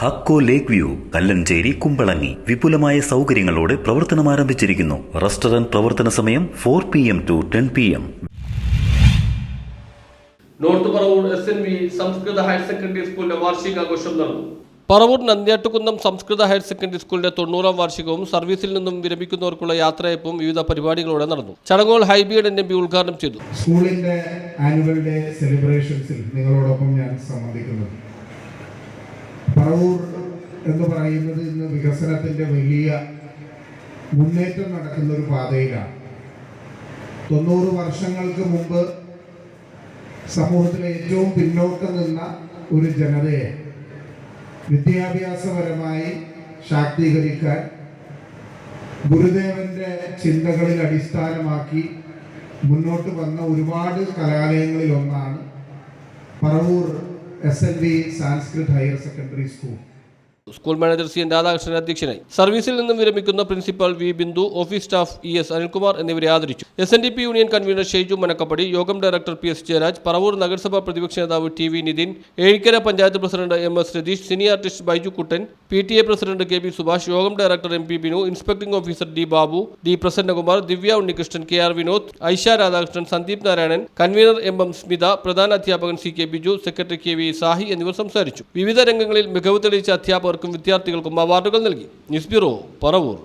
Hakko lake view Kallanchery Kumbalangi. വിപുലമായ സൗകര്യങ്ങളോടെ പ്രവർത്തനം ആരംഭിച്ചിരിക്കുന്നു. റെസ്റ്റോറന്റ് പ്രവർത്തന സമയം four P M to ten P M. North Paravur S N V സംസ്കൃത ഹയർ സെക്കൻഡറി സ്കൂളിന്റെ വാർഷികാഘോഷം നടന്നു. പറവൂർ നന്ദ്യാട്ടുകുന്നം സംസ്കൃത ഹയർ സെക്കൻഡറി സ്കൂളിന്റെ തൊണ്ണൂറാം വാർഷികവും സർവീസിൽ നിന്നും വിരമിക്കുന്നവർക്കുള്ള യാത്രയപ്പും വിവിധ പരിപാടികളോടെ നടന്നു. ചടങ്ങുകൾ ഹൈബിയഡ് എൻ എം പി ഉദ്ഘാടനം ചെയ്തു. സ്കൂളിന്റെ ആനുവൽ ഡേ സെലിബ്രേഷൻസിൽ നിങ്ങളോടൊപ്പം ഞാൻ സംബന്ധിക്കുന്നത്. പറവൂർ എന്ന് പറയുന്നത് ഇന്ന് വികസനത്തിന്റെ വലിയ മുന്നേറ്റം നടക്കുന്ന ഒരു പാതയിലാണ്. തൊണ്ണൂറ് വർഷങ്ങൾക്ക് മുമ്പ് സമൂഹത്തിലെ ഏറ്റവും പിന്നോക്കം നിന്ന ഒരു ജനതയെ വിദ്യാഭ്യാസപരമായി ശാക്തീകരിക്കാൻ ഗുരുദേവന്റെ ചിന്തകളിൽ അടിസ്ഥാനമാക്കി മുന്നോട്ട് വന്ന ഒരുപാട് കലാലയങ്ങളിൽ ഒന്നാണ് Paravur S N V Sanskrit higher secondary school school manager C N Radhakrishnan അധ്യക്ഷനായി. സർവീസിൽ നിന്നും വിരമിക്കുന്ന principal V Bindu office staff E S Anilkumar എന്നിവരെ ആദരിച്ചു. S N D P union convener Shaiju Manakkappady യോഗം director P S Jayaraj Paravur നഗരസഭാ പ്രതിപക്ഷ നേതാവ് T V Nithin Ezhikkara panchayat president M S Ratheesh cine artiste Baiju Kuttan P T A president K P Subhash യോഗം director M P Binu inspecting officer D Babu D Prasannakumar Divya Unnikrishnan K R Vinod Aisha Radhakrishnan Sandeep Narayanan convener M M Smitha പ്രധാന അധ്യാപകൻ C K Biju secretary K V Sahi എന്നിവർ സംസാരിച്ചു. വിവിധ രംഗങ്ങളിൽ മികവ് തെളിയിച്ച അധ്യാപകർക്കും വിദ്യാർത്ഥികൾക്കും അവാർഡുകൾ നൽകി. News bureau Paravur.